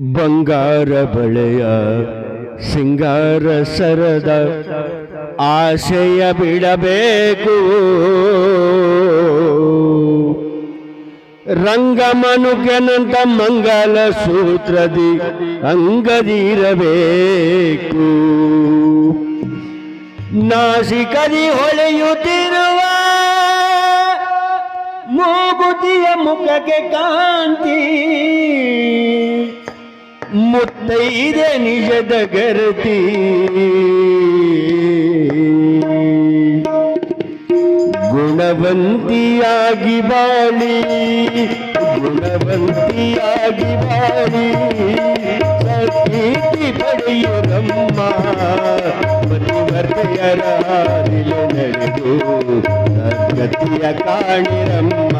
ಬಂಗಾರ ಬಳೆಯ ಸಿಂಗಾರ ಸರದ ಆಶೆಯ ಬಿಡಬೇಕು. ರಂಗಮನುಗೆನಂತ ಮಂಗಲ ಸೂತ್ರದಿ ಅಂಗದಿರಬೇಕು. ನಾಸಿಕದಿ ಹೊಳೆಯುತ್ತಿರುವ ಮೂಗುತಿಯ ಮುಖಕ್ಕೆ ಕಾಂತಿ. ಮುತ್ತೈದೆ ನಿಜದ ಗರತಿ. ಗುಣವಂತಿಯಾಗಿ ಬಾಳಿ ಗುಣವಂತಿಯಾಗಿ ಬಾಳಿ. ಸಕೀರ್ತಿ ಪಡೆಯುವಮ್ಮ ಪತಿವರ್ತೆಯರ ಹಾದಿಲು ನಡೆದು ಸದ್ಗತಿಯ ಕಾಣಿರಮ್ಮ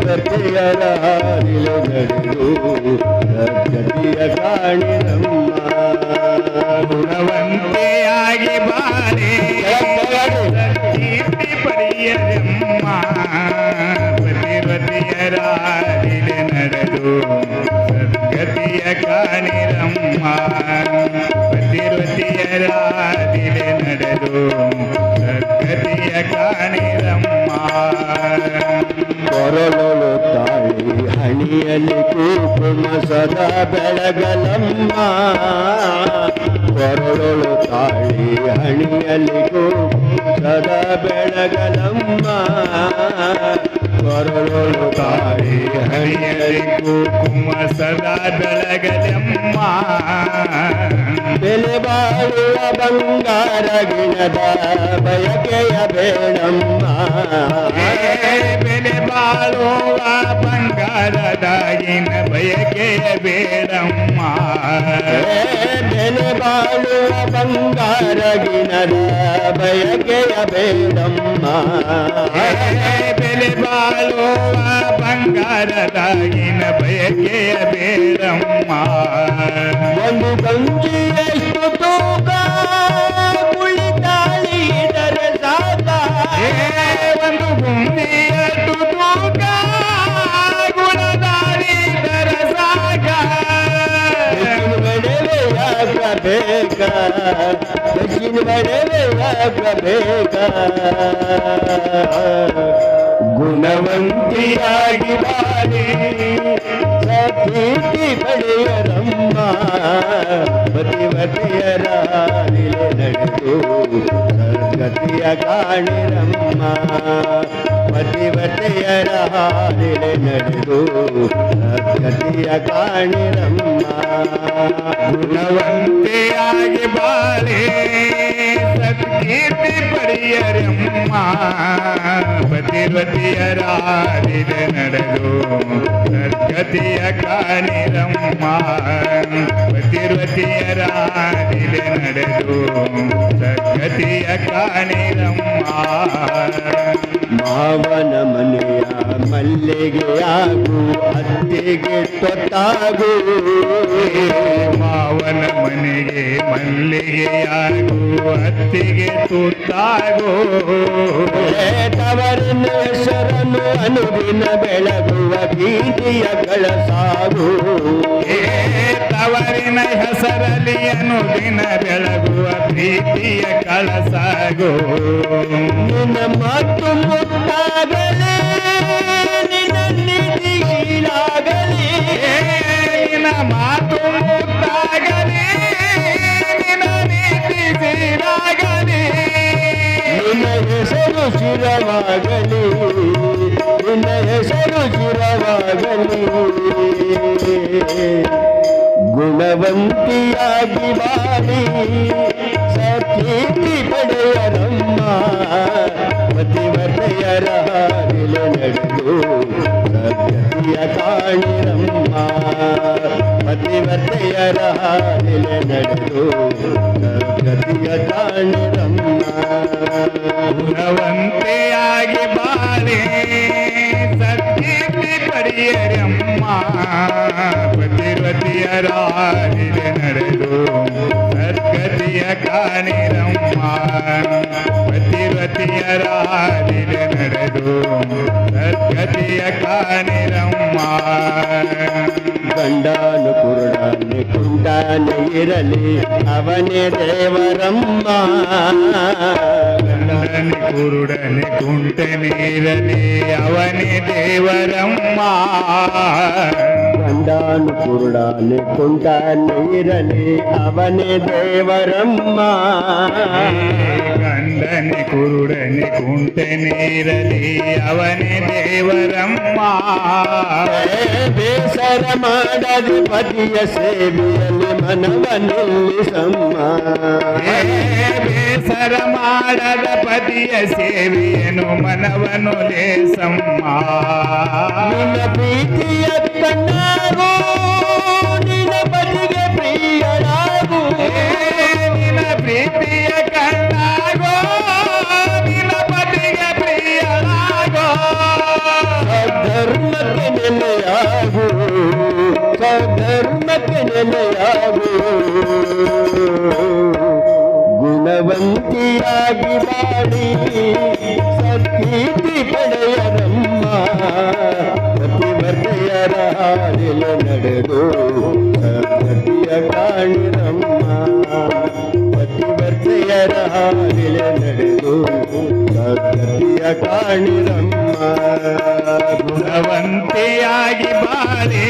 ಪತಿವರ್ತೆಯರ ಹಾದಿಲು ನಡೆದು ಸದ್ಗತಿಯ ಕಾಣಿರಮ್ಮ ಗುಣವಂತೆಯಾಗಿ ಬಾಳೆ ಕೀರ್ತಿ ಪಡೆಯರಮ್ಮ ಕುಂಕುಮ ಸದಾ ಬೆಳಗಲಮ್ಮ. ಕೊರಳು ತಾಳಿ ಹಣಿಯಲ್ಲಿ ಸದಾ ಬೆಳಗಲಮ್ಮ. ಕೊರಳು ತಾಳಿ ಹಣಿಯಲ್ಲಿ ಕುಂಕುಮ ಸದಾ ಬೆಳಗಲಮ್ಮ. ಬೆಲೆ ಬಾಳುವ ಬಂಗಾರ ಗಿಣದ ಬಯಕೆಯ ಬೇಡಮ್ಮ. ಬೆಲೆ ಬಾಳುವ ಬಂಗಾರದಾಗಿನ ಬಯಕೆಯ ಬೇಡಮ್ಮ. ಬೆಲೆ ಬಾಳುವ ಬಂಗಾರ ಗಿಣದ ಬಯಕೆಯ ಬೇಡಮ್ಮ. ಬೆಲೆ ಬಾಳುವ ಬಂಗಾರದಾಗಿನ ಬಯಕೆಯ ಬೇಡಮ್ಮ. ಒಂದು ಗಂಜಿಯಷ್ಟು ಯಾಕಬೇಕ ದಕ್ಷಿಣ ಬಡವೆ ಯಾಕಬೇಕ ಗುಣವಂತಿಯಾಗಿ ಬಾಳಿ ಸಕೀರ್ತಿ ಪಡೆಯರಮ್ಮ ಪತಿವತಿಯರ ನಿಲೆ ನಡೆದು ಸದ್ಗತಿಯ ಕಾಣಿರಮ್ಮ ಪತಿವತೆಯರ ಹಾದಿಲೆ ನಡೆದು, ಗತಿಯ ಕಾಣಿರಮ್ಮ ಗುಣವಂತೆಯಾಗಿ ಬಾಳೆ, ಸತ್ಕೀರ್ತಿ ಪಡೆಯರಮ್ಮ ಪತಿರತಿಯರಾದಿದೆ ನಡೆದು, ಸದ್ಗತಿಯ ಕಾಣಿರಮ್ಮ ಪತಿರತಿಯರಾದಿದೆ ನಡೆದು. ಸದ್ಗತಿಯ ಕಾಣಿರಮ್ಮ ಮಾವನ ಮನೆಯ ಮಲ್ಲಿಗೆಯಾಗು ಅತ್ತಿಗೆ ತೊತ್ತಾಗು ಮಾವನ ಮನೆಗೆ ಮಲ್ಲಿಗೆಯಾಗು ಅತ್ತಿಗೆ ತೊತ್ತಾಗು ತವರಿನ ಹೆಸರನ್ನು ಅನುದಿನ ಬೆಳಗುವ ಬೀದಿಯ ಕಳಸಾಗು. ಏ ತವರಿನ ಹೆಸರಲಿಯನು ಅನುದಿನ ಬೆಳಗುವ ಪ್ರೀತಿಯ ಕಳಸಾಗೋ. ನಿನ್ನ ಮಾತು ಮುತ್ತಾಗಲೇ ನಿನ್ನ ನಿಧಿಗೀಡಾಗಲಿ ಏ ನಿನ್ನ ಮಾತು ಮುತ್ತಾಗಲಿ ನಿನ್ನ ನೀತಿ ಸೀರಾಗಲಿ ನಿನ್ನ ಹೆಸರು ಶಿರವಾಗಲಿ ನಿನ್ನ ಹೆಸರು ಶಿರವಾಗಲಿ ಗುಣವಂತಿಯಾಗಿ ಬಾಳಿ ಸಕೀರ್ತಿ ಪಡೆಯರಮ್ಮ ಪತಿವತೆಯರ ಹಾದಿಲು ನಡೆದು ಸದ್ಗತಿಯ ಕಾಣಿರಮ್ಮ ಪತಿವತೆಯರ ಹಾದಿಲು ನಡೆದು ಸದ್ಗತಿಯ ಕಾಣಿರಮ್ಮ ಗುಣವಂತೆಯಾಗಿ ಬಾಳೆ ಸತ್ಕೀರ್ತಿ ಪಡೆಯರಮ್ಮ ಪತಿರತಿಯರಾದಿದೆ ನಡೆದು ಸದ್ಗತಿಯ ಕಾಣಿರಮ್ಮ ಪತಿರತಿಯರಾದಿದೆ ನಡೆದು ಸದ್ಗತಿಯ ಕಾಣಿರಮ್ಮ ಗಂಡನು ಕುರುಡನೆ ಕುಂಡನೆ ಇರಲಿ ಅವನೇ ದೇವರಮ್ಮ ಗಂಡನೆ ಕುರುಡನೆ ಕುಂಟನಿರಲಿ ಅವನೇ ದೇವರಮ್ಮ ಗಂಡನು ಕುರುಡನೆ ಕುಂಡನೆ ಇರಲಿ ಅವನೇ ದೇವರಮ್ಮ ಗಂಡನೆ ಕುರುಡನೆ ಕುಂಟನಿರಲಿ ಅವನೇ ದೇವರಮ್ಮ ಬೇಸರ ಮಾಡದೆ ಪತಿಯ ಸೇವೆಯಲ್ಲಿ ಮನವ ನಿಲ್ಲಿಸಮ್ಮ ಏ ಬೇಸರ ಮಾಡದ ಪತಿಯ ಸೇವೆಯನು ಮನವನು ಲೇಸಮ್ಮ ನಿನ್ನ ಪ್ರೀತಿಯ ಕಣ್ಣಾಗು ಸಧರ್ಮಕ್ಕೆ ನೆಲೆಯಾಗು ಸಧರ್ಮಕ್ಕೆ ನೆಲೆಯಾಗು ಗುಣವಂತಿಯಾಗಿ ಬಾಳಿ ಸತ್ಕೀರ್ತಿ ಪಡೆಯರಮ್ಮ ಪತಿವರ್ತೆಯರ ಹಾಡಿಲ ನಡೆದು ಸದ್ಗತಿಯ ಕಾಣಿರಮ್ಮ ಪತಿವರ್ತೆಯರ ಹಾಡಿಲ ನಡೆದು ಸದ್ಗತಿಯ ಕಾಣಿರಮ್ಮ ಗುಣವಂತೆಯಾಗಿ ಬಾಳಿ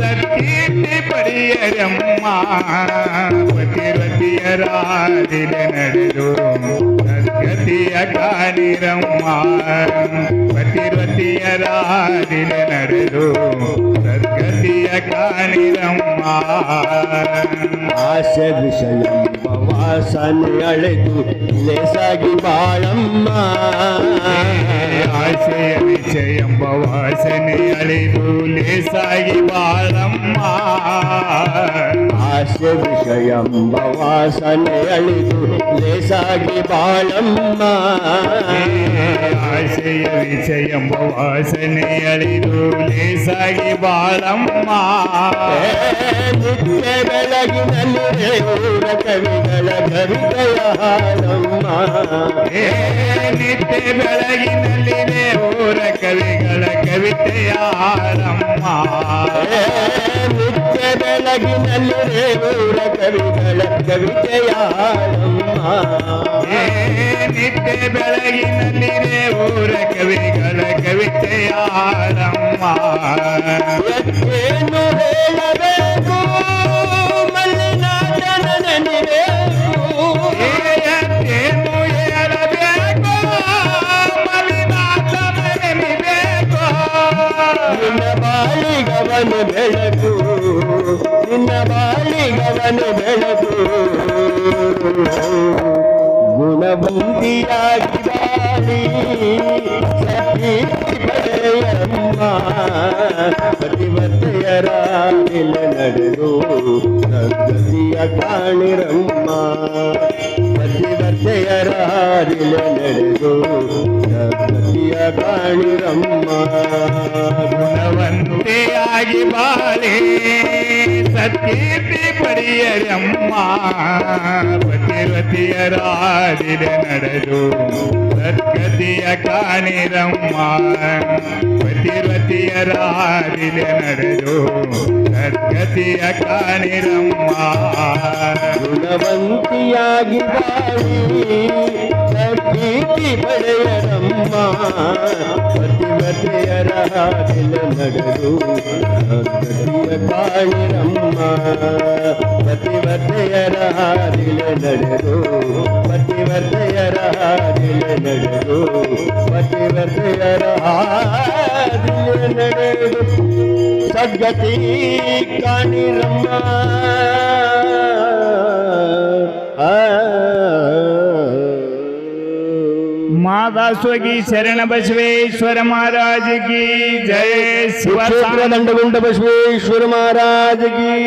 ಸತ್ಕೀರ್ತಿ ಪಡೆಯರಮ್ಮ ಪತಿರತಿಯರಾದಿಲೆ ನಡೆದು ಸದ್ಗತಿಯ ಕಾಣಿರಮ್ಮ ಪತಿರತಿಯರಾದಿಲೆ ನಡೆದು ಸದ್ಗತಿಯ ಕಾಣಿರಮ್ಮ ಆಸೆ ವಿಷಯಂಬ ವಾಸನೆ ಅಳೆದು ಲೇಸಾಗಿ ಬಾಳಮ್ಮ ಆಸೆಯ ವಿಷಯ ಎಂಬ ವಾಸನೆ ಅಳಿದು ಲೇಸಾಗಿ ಬಾಳಮ್ಮ ಆಸೆ ವಿಷಯಂಬ ವಾಸನೆ ಅಳಿದು ಲೇಸಾಗಿ ಬಾಳಮ್ಮ ಆಸೆಯ ವಿಷಯ ಎಂಬ ವಾಸನೆ ಅಳಿದು ಲೇಸಾಗಿ ಬಾಳಮ್ಮ ನಿತ್ಯ ಬೆಳಗಿನಲ್ಲಿ ಊರ ಕವಿಗಳ ಕವಿತೆಯ ಹಾಡಮ್ಮ ಏ ನಿತ್ಯ ಬೆಳಗಿನಲ್ಲಿದೆ ಊರ ಕವಿಗಳ ಕವಿತೆಯ ಆರಮ್ಮ ನಿತ್ಯ ಬೆಳಗಿನಲ್ಲಿ ಊರ ಕವಿಗಳ ಕವಿತೆಯ ಹಾಡಮ್ಮ ನಿತ್ಯ ಬೆಳಗಿನಲ್ಲಿದೆ ಊರ ಕವಿಗಳ ಕವಿತೆಯ ಆರಮ್ಮ ಏನು ಹೇಳಬೇಕು? ಮಲ್ಲಿನಾಥನ ನೆನೆಬೇಕು ಏನು ಹೇಳಬೇಕು? ಮಲಿನಾಥನ ನೆನೆಬೇಕು ನಿನ್ನ ಬಾಳಿಗವನು ಬೆಳಕು ನಿನ್ನ ಬಾಳಿಗವನು ಬೆಳಕು. ಗುಣಬಂದಿಯಾಗಿ ಬಾಳಿ ಸಕೀರ್ತಿ ಪಡೆಯಮ್ಮ ಪತಿವರ್ತೆಯರ ನಿಲ ನಡೆದು ಸದ್ಗತಿಯ ಕಾಣಿರಮ್ಮ ಪತಿವರ್ತೆಯರ ನಿಲ ನಡೆದು ಸದ್ಗತಿಯ ಕಾಣಿರಮ್ಮ ಗುಣವಂತೆಯಾಗಿ ಬಾಳೆ ಸತ್ಕೀರ್ತಿ ಪಡೆಯರಮ್ಮ ಪತಿರತಿಯರಾದಿಲೆ ನಡೆದು ಸದ್ಗತಿಯ ಕಾಣಿರಮ್ಮ. ಪತಿರತಿಯರಾದಿಲೆ ನಡೆದು ಸದ್ಗತಿಯ ಕಾಣಿರಮ್ಮ. ಗುಣವಂತಿಯಾಗಿ ಬಾಳಿ ಸತ್ಕೀರ್ತಿ ಪಡೆಯರಮ್ಮ. ಪತಿವತೆಯರ ಹಾಡಿಲ ನಡೆದು ಸದ್ಗತಿಯ ಕಾಣಿರಮ್ಮ ಪತಿವತೆಯರ ಹಾಡಿಲ ನಡೆದು ಪತಿವತೆಯರ ಹಾಡಿಲ ನಡೆದು ಪತಿವತೆಯರ ಹಾಡಿಲ ನಡೆದು ಸದ್ಗತಿ ಕಾಣಿರಮ್ಮ स्वगी शरण बसवेश्वर महाराज की जय शिवा दंड बसवेश्वर महाराज की।